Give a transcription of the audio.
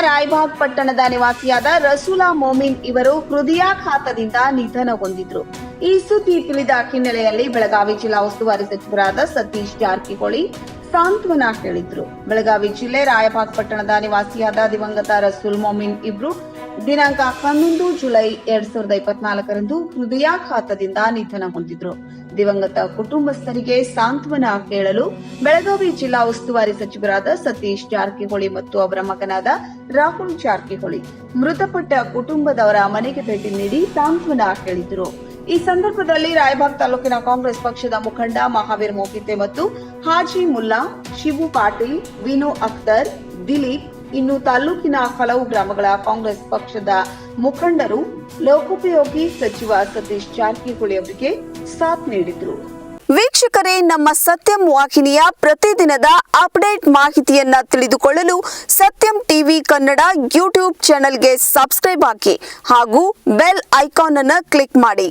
ರಾಯಬಾಗ್ ಪಟ್ಟಣದ ನಿವಾಸಿಯಾದ ರಸೂಲಾ ಮೊಮಿನ್ ಇವರು ಹೃದಯಾಘಾತದಿಂದ ನಿಧನ ಹೊಂದಿದ್ರು ಈ ಸುದ್ದಿ ತಿಳಿದ ಹಿನ್ನೆಲೆಯಲ್ಲಿ ಬೆಳಗಾವಿ ಜಿಲ್ಲಾ ಉಸ್ತುವಾರಿ ಸಚಿವರಾದ ಸತೀಶ್ ಜಾರಕಿಹೊಳಿ ಸಾಂತ್ವನ ಹೇಳಿದ್ರು. ಬೆಳಗಾವಿ ಜಿಲ್ಲೆ ರಾಯಬಾಗ್ ಪಟ್ಟಣದ ನಿವಾಸಿಯಾದ ದಿವಂಗತ ರಸೂಲ್ ಮೊಮಿನ್ ಇಬ್ರು ದಿನಾಂಕ ಹನ್ನೊಂದು ಜುಲೈ ಎರಡ್ ಸಾವಿರದ ಇಪ್ಪತ್ನಾಲ್ಕರಂದು ಹೃದಯಾಘಾತದಿಂದ ನಿಧನ ಹೊಂದಿದ್ರು. ದಿವಂಗತ ಕುಟುಂಬಸ್ಥರಿಗೆ ಸಾಂತ್ವನ ಕೇಳಲು ಬೆಳಗಾವಿ ಜಿಲ್ಲಾ ಉಸ್ತುವಾರಿ ಸಚಿವರಾದ ಸತೀಶ್ ಜಾರಕಿಹೊಳಿ ಮತ್ತು ಅವರ ಮಗನಾದ ರಾಹುಲ್ ಜಾರಕಿಹೊಳಿ ಮೃತಪಟ್ಟ ಕುಟುಂಬದವರ ಮನೆಗೆ ಭೇಟಿ ನೀಡಿ ಸಾಂತ್ವನ ಕೇಳಿದರು ಈ ಸಂದರ್ಭದಲ್ಲಿ ರಾಯಬಾಗ್ ತಾಲೂಕಿನ ಕಾಂಗ್ರೆಸ್ ಪಕ್ಷದ ಮುಖಂಡ ಮಹಾವೀರ್ ಮೋಕಿತೆ ಮತ್ತು ಹಾಜಿ ಮುಲ್ಲಾ, ಶಿವು ಪಾಟೀಲ್, ವಿನು ಅಖ್ತರ್, ದಿಲೀಪ್ ಇನ್ನು ತಾಲೂಕಿನ ಹಲವು ಗ್ರಾಮಗಳ ಕಾಂಗ್ರೆಸ್ ಪಕ್ಷದ ಮುಖಂಡರು ಲೋಕೋಪಯೋಗಿ ಸಚಿವ ಸತೀಶ್ ಜಾರಕಿಹೊಳಿ ಅವರಿಗೆ ಸಾಥ್ ನೀಡಿದ್ರು. ವೀಕ್ಷಕರೇ, ನಮ್ಮ ಸತ್ಯಂ ವಾಹಿನಿಯ ಪ್ರತಿದಿನದ ಅಪ್ಡೇಟ್ ಮಾಹಿತಿಯನ್ನ ತಿಳಿದುಕೊಳ್ಳಲು ಸತ್ಯಂ ಟಿವಿ ಕನ್ನಡ ಯೂಟ್ಯೂಬ್ ಚಾನೆಲ್ಗೆ ಸಬ್ಸ್ಕ್ರೈಬ್ ಹಾಕಿ ಹಾಗೂ ಬೆಲ್ ಐಕಾನ್ ಅನ್ನು ಕ್ಲಿಕ್ ಮಾಡಿ.